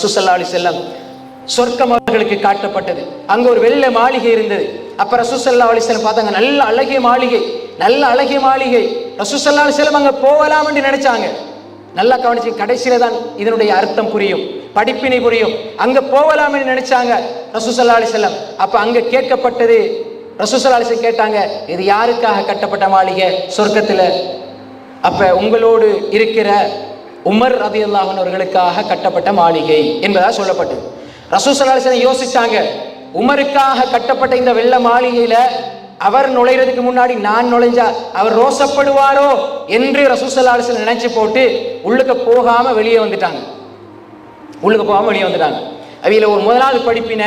சுசல்லா அலி செல்லம் சொர்க்கம் அவர்களுக்கு காட்டப்பட்டது. அங்க ஒரு வெள்ளை மாளிகை இருந்தது. அப்ப ரசூசல்லா அலி செல்லம் பார்த்தாங்க நல்ல அழகிய மாளிகை நல்ல அழகிய மாளிகை. ரசூசல்லா அலி செல்லம் அங்க போகலாம் என்று நினைச்சாங்க. நல்லா கவனிச்சு கடைசியில தான் இதனுடைய அர்த்தம் புரியும் படிப்பினை புரியும். அங்க போகலாம் என்று நினைச்சாங்க ரசூசல்லா அலி செல்லம் அப்ப அங்க கேட்கப்பட்டது ரசூசல்லா அலி கேட்டாங்க இது யாருக்காக கட்டப்பட்ட மாளிகை சொர்க்கத்துல? அப்ப உங்களோடு இருக்கிற உமர் ரதி அவர்களுக்காக கட்டப்பட்ட மாளிகை என்பதாக சொல்லப்பட்டது. ரசூசலாசனை யோசிச்சாங்க உமருக்காக கட்டப்பட்ட இந்த வெள்ள மாளிகையில அவர் நுழைறதுக்கு முன்னாடி நான் நுழைஞ்சா அவர் ரோசப்படுவாரோ என்று ரசூசலாசன் நினைச்சு போட்டு உள்ளுக்கு போகாம வெளியே வந்துட்டாங்க. உள்ளுக்கு போகாம வெளியே வந்துட்டாங்க. அவையில ஒரு முதலாவது படிப்பின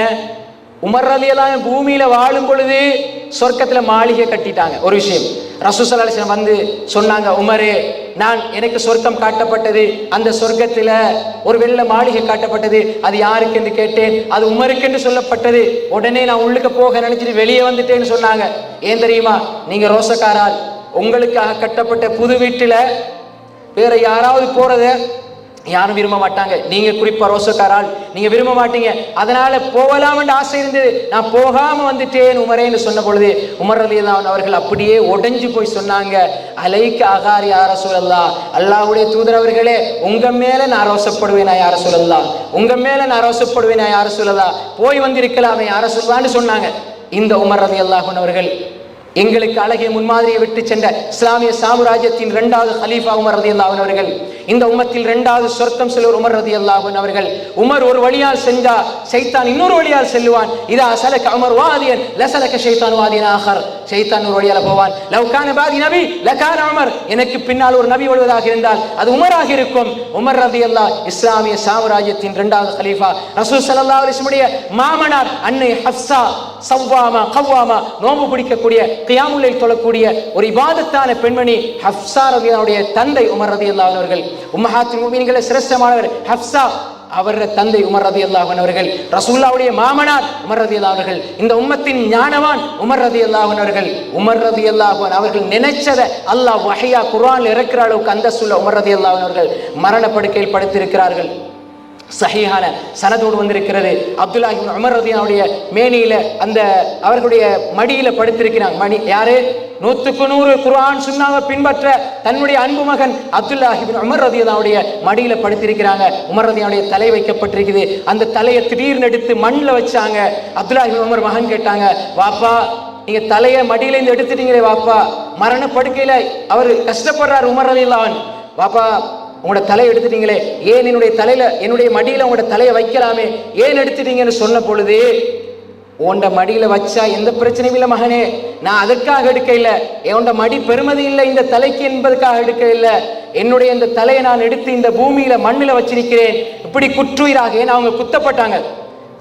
உமர் ரலியெல்லாம் பூமியில வாழும் பொழுது சொர்க்கத்துல மாளிகை கட்டிட்டாங்க. ஒரு விஷயம். ரசூசலாசன் வந்து சொன்னாங்க உமரே நான் எனக்கு சொர்க்கம் காட்டப்பட்டது. அந்த சொர்க்கத்துல ஒரு வெள்ள மாளிகை காட்டப்பட்டது. அது யாருக்கு என்று கேட்டேன். அது உமருக்கு என்று சொல்லப்பட்டது. உடனே நான் உள்ளுக்கு போக நினைச்சிட்டு வெளியே வந்துட்டேன்னு சொன்னாங்க. ஏன் தெரியுமா? நீங்க ரோசக்காரால் உங்களுக்காக கட்டப்பட்ட புது வீட்டுல வேற யாராவது போறத யாரும் விரும்ப மாட்டாங்க. நீங்க குறிப்பா ரோசக்காரால். நீங்க விரும்ப மாட்டீங்க. அதனால போகலாம்னு ஆசை இருந்தது. நான் போகாம வந்துட்டேன் உமரேன்னு சொன்ன பொழுது உமர் அலிதான் அவர்கள் அப்படியே உடைஞ்சு போய் சொன்னாங்க. அலைக்கு அகார் யார சொல்லலா அல்லாஹ்வுடைய தூதர் அவர்களே உங்க மேல நான் ரோசப்படுவேன் யார சொல்லலாம் உங்க மேல நான் ரோசப்படுவேன் யார சொல்லலா போய் வந்திருக்கலாமே யார சொல்லலான்னு சொன்னாங்க. இந்த உமர் அலி அல்லாஹன் அவர்கள் எங்களுக்கு அழகிய முன்மாதிரியை விட்டு சென்ற இஸ்லாமிய சாம்ராஜ்யத்தின் இரண்டாவது ஹலீஃபா உமர் அலி அல்லாஹன் அவர்கள் இந்த உமத்தில் இரண்டாவது சொர்க்கம் செல்வர் உமர் ரதி அல்லாஹன் அவர்கள் உமர் ஒரு வழியால் செஞ்சா சைத்தான் இன்னொரு வழியால் செல்லுவான். இதா சலக்க அமர் வாதியன் லசலக்க சைத்தான் வாதியன் ஆஹர். சைத்தான் ஒரு வழியால் போவான். லவ் கான பாதி நபி லகான அமர். எனக்கு பின்னால் ஒரு நபி வருவதாக இருந்தால் அது உமராக இருக்கும். உமர் ரதி அல்லா இஸ்லாமிய சாம்ராஜ்யத்தின் இரண்டாவது கலீஃபா ரசூல் ஸல்லல்லாஹு அலிஸ்முடைய மாமனார் அன்னை ஹப்ஸா சவ்வாமா கவ்வாமா நோம்பு பிடிக்கக்கூடிய கியாமுலில் தொழக்கூடிய ஒரு இபாதத்தான பெண்மணி ஹப்சா ரதியாவுடைய தந்தை உமர் ரதி அவர்கள். உம்மஹாத்தின் மூமின்களை சிரேஷ்டமானவர் ஹப்சா அவர தந்தை உமர் ரதி அல்லாஹன் அவர்கள் ரசூல்லாவுடைய மாமனார் உமர் ரதி அவர்கள் இந்த உம்மத்தின் ஞானவான் உமர் ரதி அல்லாஹன் அவர்கள் உமர் ரதி அல்லாஹன் அவர்கள் நினைச்சதை அல்லாஹ் வகையா குரான் இருக்கிற அளவுக்கு அந்த சொல்ல உமர் ரதி அல்லாஹன் அவர்கள் மரண படுக்கையில் படுத்திருக்கிறார்கள். சஹிஹான சனதோடு வந்திருக்கிறது. அப்துல்லாஹி உமர் ரதியாவுடைய மேனியில அந்த அவர்களுடைய மடியில படுத்திருக்கிறாங்க. மணி யாரு? நூத்துக்கு நூறு குரான் சுண்ணாவை பின்பற்ற தன்னுடைய அன்பு மகன் அப்துல்லா உமர் ரதியதாவுடைய மடியில படுத்திருக்கிறாங்க. உமர் ரதியாவுடைய தலை வைக்கப்பட்டிருக்குது. அந்த தலையை திடீர்னு எடுத்து மண்ணில் வச்சாங்க. அப்துல்லா உமர் மகன் கேட்டாங்க வாப்பா நீங்க தலையை மடியில இருந்து எடுத்துட்டீங்களே வாப்பா. மரண படுக்கையில அவர் கஷ்டப்படுறார் உமர் ரலியல்லாஹு வாப்பா உங்களோட தலையை எடுத்துட்டீங்களே. ஏன் என்னுடைய தலையில என்னுடைய மடியில உங்களோட தலையை வைக்கலாமே? ஏன் எடுத்துட்டீங்கன்னு சொன்ன பொழுது உன்ட மடியில வச்சா எந்த பிரச்சனையும் இல்லை மகனே. நான் அதற்காக எடுக்க இல்லை. உன்ட மடி பெருமதி இல்லை. இந்த தலைக்கு என்பதற்காக எடுக்க இல்லை. என்னுடைய இந்த தலையை நான் எடுத்து இந்த பூமியில மண்ணில வச்சிருக்கிறேன். இப்படி குற்றுயிராக அவங்க குத்தப்பட்டாங்க.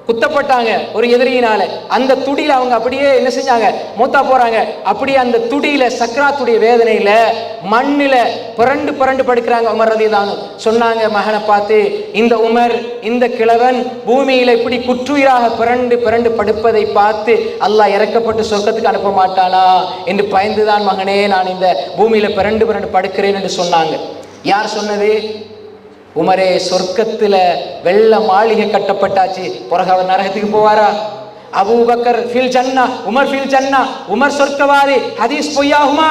குத்தப்பட்டாங்க ஒரு எதிரியினால. அந்த துடியில அவங்க அப்படியே என்ன செஞ்சாங்க? மூத்தா போறாங்க. அப்படியே அந்த துடியில சக்கராத்துடைய வேதனையில மண்ணில புரண்டு புரண்டு படுக்கிறாங்க உமர் ரதிதான் சொன்னாங்க மகனை பார்த்து இந்த உமர் இந்த கிழவன் பூமியில இப்படி குற்றுயிராக புரண்டு புரண்டு படுப்பதை பார்த்து அல்லாஹ் இறக்கப்பட்டு சொர்க்கத்துக்கு அனுப்ப மாட்டானா? என்று பயந்துதான் மகனே நான் இந்த பூமியில புரண்டு புரண்டு படுக்கிறேன் என்று சொன்னாங்க. யார் சொன்னது? உமரே சொர்க்கத்துல வெள்ள மாளிகை கட்டப்பட்டாச்சு. பிறகு அவர் நரகத்துக்கு போவாரா? அபூபக்கர் ஃபில் ஜன்னா உமர் ஃபில் ஜன்னா உமர் சொர்க்கவாதி ஹதீஸ் பொய்யாகுமா?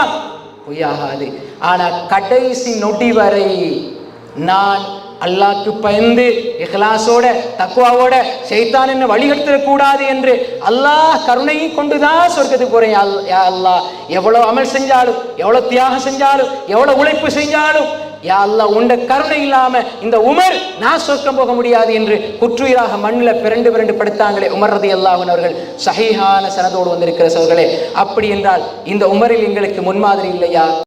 பொய்யாகாது. ஆனா கடைசி நொடி வரை நான் அல்லாக்கு பயந்து இஹ்லாஸோட தக்குவாவோட ஷைத்தான் என்ன வழிகெடுத்துடக்கூடாது என்று அல்லாஹ் கருணையை கொண்டுதான் சொர்க்கத்துக்கு போறேன். அல்- யா அல்லாஹ் எவ்வளவு அமல் செஞ்சாலும் எவ்வளவு தியாகம் செஞ்சாலும் எவ்வளவு உழைப்பு செஞ்சாலும் யா உண்ட கருணை இல்லாம இந்த உமர் நான் சொர்க்கம் போக முடியாது என்று குற்றுயிராக மண்ணில் பிறண்டு பிறண்டு படுத்தாங்களே உமர் ரதி அல்லாஹன் அவர்கள். சஹீஹான சனதோடு வந்திருக்கிற சோர்களே அப்படி என்றால் இந்த உமரில் எங்களுக்கு முன்மாதிரி இல்லையா?